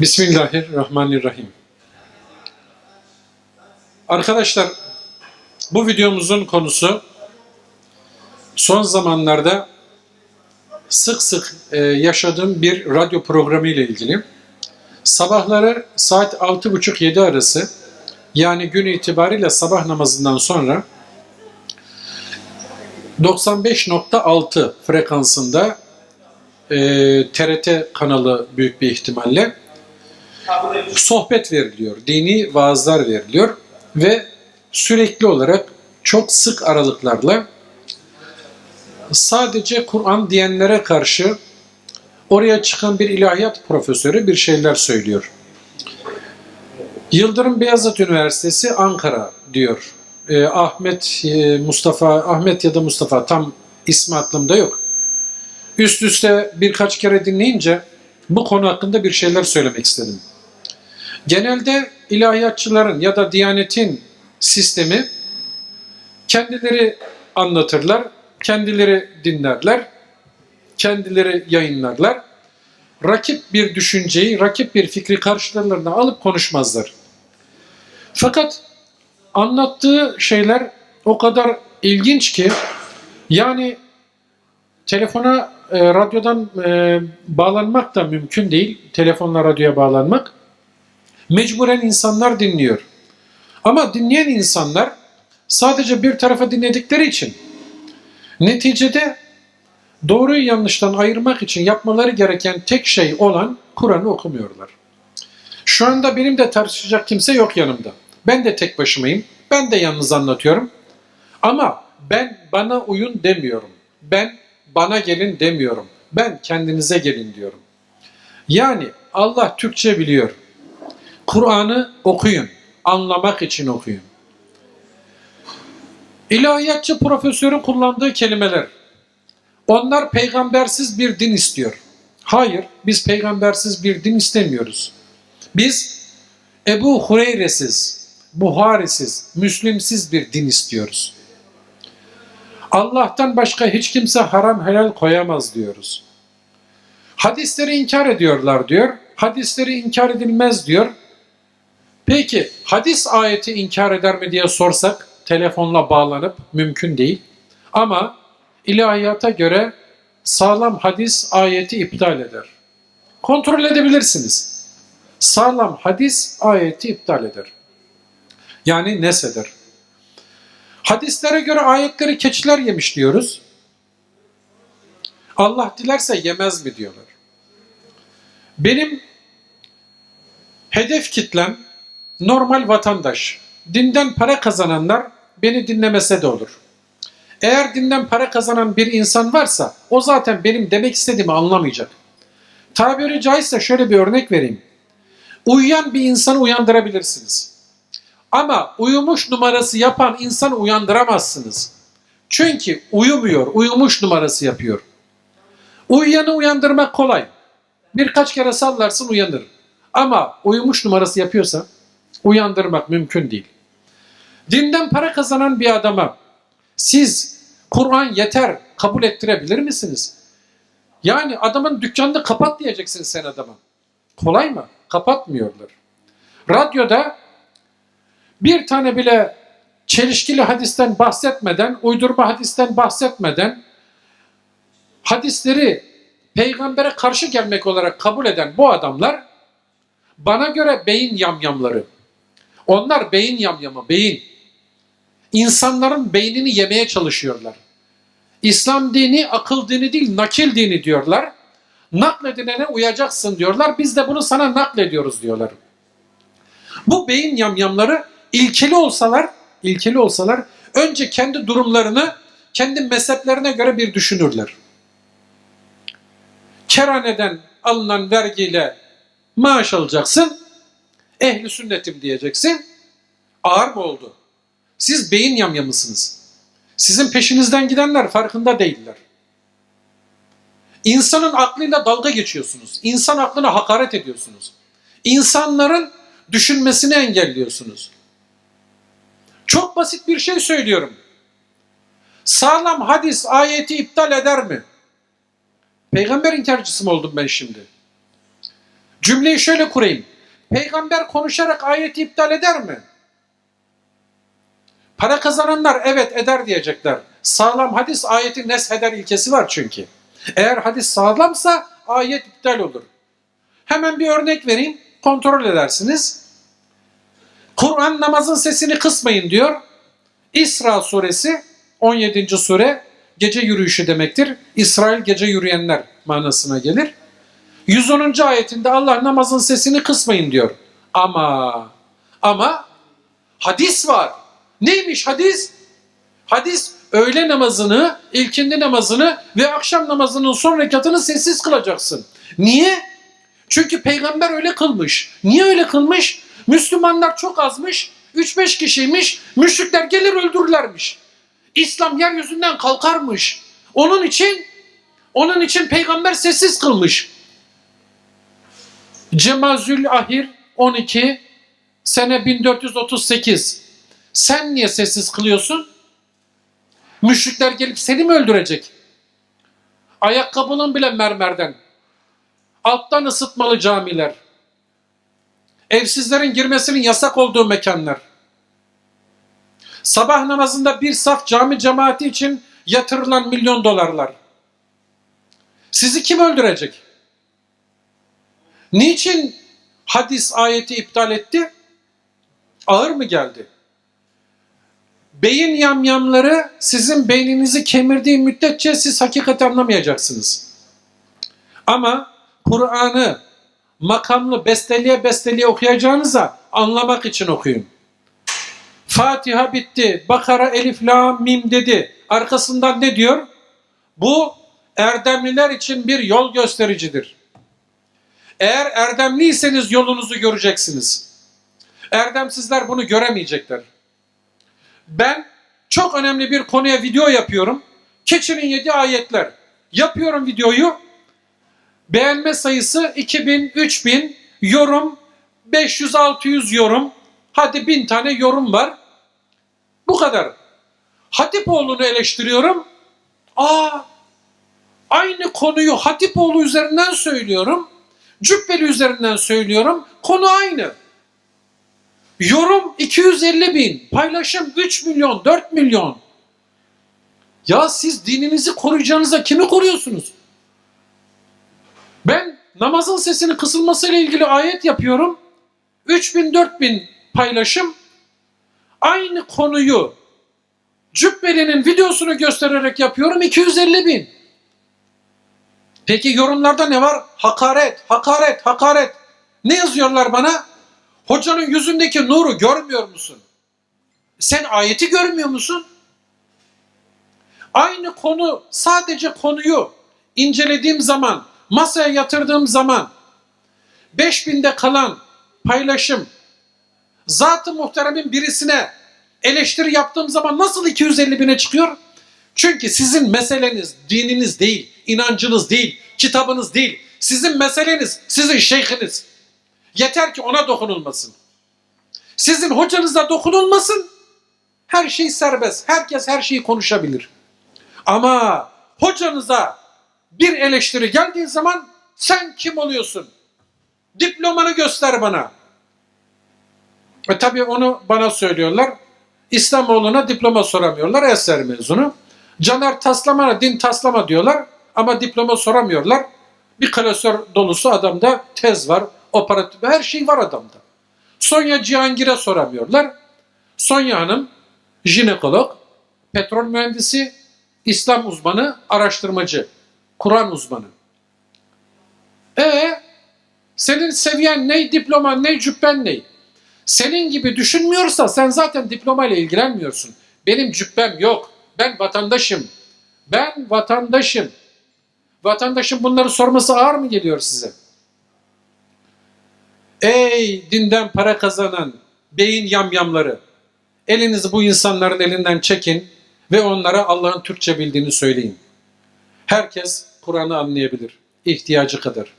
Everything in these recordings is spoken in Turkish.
Bismillahirrahmanirrahim. Arkadaşlar bu videomuzun konusu son zamanlarda sık sık e, yaşadığım bir radyo programı ile ilgili. Sabahları saat 6.30-7 arası yani gün itibariyle sabah namazından sonra 95.6 frekansında e, TRT kanalı büyük bir ihtimalle sohbet veriliyor, dini vaazlar veriliyor ve sürekli olarak çok sık aralıklarla sadece Kur'an diyenlere karşı oraya çıkan bir ilahiyat profesörü bir şeyler söylüyor. Yıldırım Beyazıt Üniversitesi Ankara diyor. Ee, Ahmet e, Mustafa Ahmet ya da Mustafa tam ismi aklımda yok. Üst üste birkaç kere dinleyince bu konu hakkında bir şeyler söylemek istedim. Genelde ilahiyatçıların ya da diyanetin sistemi kendileri anlatırlar, kendileri dinlerler, kendileri yayınlarlar. Rakip bir düşünceyi, rakip bir fikri karşılarına alıp konuşmazlar. Fakat anlattığı şeyler o kadar ilginç ki yani telefona, e, radyodan e, bağlanmak da mümkün değil. Telefonla radyoya bağlanmak. Mecburen insanlar dinliyor. Ama dinleyen insanlar sadece bir tarafa dinledikleri için neticede doğruyu yanlıştan ayırmak için yapmaları gereken tek şey olan Kur'an'ı okumuyorlar. Şu anda benim de tartışacak kimse yok yanımda. Ben de tek başımayım. Ben de yalnız anlatıyorum. Ama ben bana uyun demiyorum. Ben bana gelin demiyorum. Ben kendinize gelin diyorum. Yani Allah Türkçe biliyor. Kur'an'ı okuyun. Anlamak için okuyun. İlahiyatçı profesörün kullandığı kelimeler. Onlar peygambersiz bir din istiyor. Hayır, biz peygambersiz bir din istemiyoruz. Biz Ebu Hureyre'siz, Buharisiz, Müslimsiz bir din istiyoruz. Allah'tan başka hiç kimse haram helal koyamaz diyoruz. Hadisleri inkar ediyorlar diyor. Hadisleri inkar edilmez diyor. Peki hadis ayeti inkar eder mi diye sorsak telefonla bağlanıp mümkün değil. Ama ilahiyata göre sağlam hadis ayeti iptal eder. Kontrol edebilirsiniz. Sağlam hadis ayeti iptal eder. Yani neseder. Hadislere göre ayetleri keçiler yemiş diyoruz. Allah dilerse yemez mi diyorlar. Benim hedef kitlem normal vatandaş. Dinden para kazananlar beni dinlemese de olur. Eğer dinden para kazanan bir insan varsa o zaten benim demek istediğimi anlamayacak. Tabiri caizse şöyle bir örnek vereyim. Uyuyan bir insanı uyandırabilirsiniz. Ama uyumuş numarası yapan insanı uyandıramazsınız. Çünkü uyumuyor, uyumuş numarası yapıyor. Uyuyanı uyandırmak kolay. Birkaç kere sallarsın uyanır. Ama uyumuş numarası yapıyorsa uyandırmak mümkün değil. Dinden para kazanan bir adama siz Kur'an yeter kabul ettirebilir misiniz? Yani adamın dükkanını kapat diyeceksin sen adama. Kolay mı? Kapatmıyorlar. Radyoda bir tane bile çelişkili hadisten bahsetmeden, uydurma hadisten bahsetmeden hadisleri peygambere karşı gelmek olarak kabul eden bu adamlar bana göre beyin yamyamları. Onlar beyin yamyamı, beyin. İnsanların beynini yemeye çalışıyorlar. İslam dini akıl dini değil, nakil dini diyorlar. Nakledilene uyacaksın diyorlar. Biz de bunu sana naklediyoruz diyorlar. Bu beyin yamyamları ilkeli olsalar, ilkeli olsalar önce kendi durumlarını kendi mezheplerine göre bir düşünürler. Kerhaneden alınan vergiyle maaş alacaksın. Ehli sünnetim diyeceksin. Ağır mı oldu? Siz beyin yamyamısınız. Sizin peşinizden gidenler farkında değiller. İnsanın aklıyla dalga geçiyorsunuz. İnsan aklına hakaret ediyorsunuz. İnsanların düşünmesini engelliyorsunuz. Çok basit bir şey söylüyorum. Sağlam hadis ayeti iptal eder mi? Peygamber inkarcısı mı oldum ben şimdi? Cümleyi şöyle kurayım. Peygamber konuşarak ayeti iptal eder mi? Para kazananlar evet eder diyecekler. Sağlam hadis ayeti nesheder ilkesi var çünkü. Eğer hadis sağlamsa ayet iptal olur. Hemen bir örnek vereyim. Kontrol edersiniz. Kur'an namazın sesini kısmayın diyor. İsra suresi 17. sure gece yürüyüşü demektir. İsrail gece yürüyenler manasına gelir. 110. ayetinde Allah namazın sesini kısmayın diyor. Ama ama hadis var. Neymiş hadis? Hadis öğle namazını, ilkindi namazını ve akşam namazının son rekatını sessiz kılacaksın. Niye? Çünkü peygamber öyle kılmış. Niye öyle kılmış? Müslümanlar çok azmış, 3-5 kişiymiş, müşrikler gelir öldürürlermiş. İslam yeryüzünden kalkarmış. Onun için onun için peygamber sessiz kılmış. Cemazül Ahir 12 sene 1438. Sen niye sessiz kılıyorsun? Müşrikler gelip seni mi öldürecek? Ayakkabının bile mermerden. Alttan ısıtmalı camiler. Evsizlerin girmesinin yasak olduğu mekanlar. Sabah namazında bir saf cami cemaati için yatırılan milyon dolarlar. Sizi kim öldürecek? Niçin hadis ayeti iptal etti? Ağır mı geldi? Beyin yamyamları sizin beyninizi kemirdiği müddetçe siz hakikati anlamayacaksınız. Ama Kur'an'ı makamlı besteliye besteliye okuyacağınıza anlamak için okuyun. Fatiha bitti. Bakara Elif La Mim dedi. Arkasından ne diyor? Bu erdemliler için bir yol göstericidir. Eğer erdemliyseniz yolunuzu göreceksiniz. Erdemsizler bunu göremeyecekler. Ben çok önemli bir konuya video yapıyorum. Keçinin yedi ayetler. Yapıyorum videoyu. Beğenme sayısı 2000, 3000, yorum 500, 600 yorum. Hadi 1000 tane yorum var. Bu kadar. Hatipoğlu'nu eleştiriyorum. Aa, aynı konuyu Hatipoğlu üzerinden söylüyorum. Cübbeli üzerinden söylüyorum. Konu aynı. Yorum 250 bin, paylaşım 3 milyon, 4 milyon. Ya siz dininizi koruyacağınıza kimi koruyorsunuz? Ben namazın sesini kısılmasıyla ilgili ayet yapıyorum. 3 bin, 4 bin paylaşım. Aynı konuyu Cübbeli'nin videosunu göstererek yapıyorum 250 bin. Peki yorumlarda ne var? Hakaret, hakaret, hakaret. Ne yazıyorlar bana? Hocanın yüzündeki nuru görmüyor musun? Sen ayeti görmüyor musun? Aynı konu, sadece konuyu incelediğim zaman, masaya yatırdığım zaman 5000'de kalan paylaşım Zat-ı Muhterem'in birisine eleştiri yaptığım zaman nasıl 250 bine çıkıyor? Çünkü sizin meseleniz dininiz değil, inancınız değil, kitabınız değil. Sizin meseleniz sizin şeyhiniz. Yeter ki ona dokunulmasın. Sizin hocanıza dokunulmasın. Her şey serbest. Herkes her şeyi konuşabilir. Ama hocanıza bir eleştiri geldiği zaman sen kim oluyorsun? Diplomanı göster bana. E tabi onu bana söylüyorlar. İslamoğlu'na diploma soramıyorlar. Eser mezunu. Caner Taslaman'a din taslama diyorlar. Ama diploma soramıyorlar. Bir klasör dolusu adamda tez var. Operatif her şey var adamda. Sonya Cihangir'e soramıyorlar. Sonya Hanım jinekolog, petrol mühendisi, İslam uzmanı, araştırmacı, Kur'an uzmanı. E senin seviyen ne, diploman ne, cübben ne? Senin gibi düşünmüyorsa sen zaten diplomayla ilgilenmiyorsun. Benim cübbem yok. Ben vatandaşım. Ben vatandaşım. Vatandaşın bunları sorması ağır mı geliyor size? Ey dinden para kazanan beyin yamyamları! Elinizi bu insanların elinden çekin ve onlara Allah'ın Türkçe bildiğini söyleyin. Herkes Kur'an'ı anlayabilir. ihtiyacı kadar.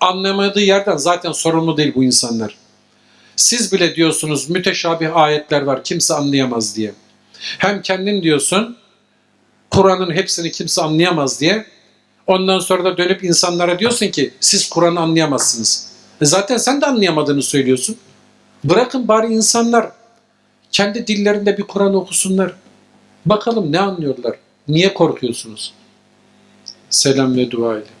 Anlamadığı yerden zaten sorumlu değil bu insanlar. Siz bile diyorsunuz müteşabih ayetler var kimse anlayamaz diye. Hem kendin diyorsun Kur'an'ın hepsini kimse anlayamaz diye. Ondan sonra da dönüp insanlara diyorsun ki siz Kur'an'ı anlayamazsınız. E zaten sen de anlayamadığını söylüyorsun. Bırakın bari insanlar kendi dillerinde bir Kur'an okusunlar. Bakalım ne anlıyorlar? Niye korkuyorsunuz? Selam ve dua ile.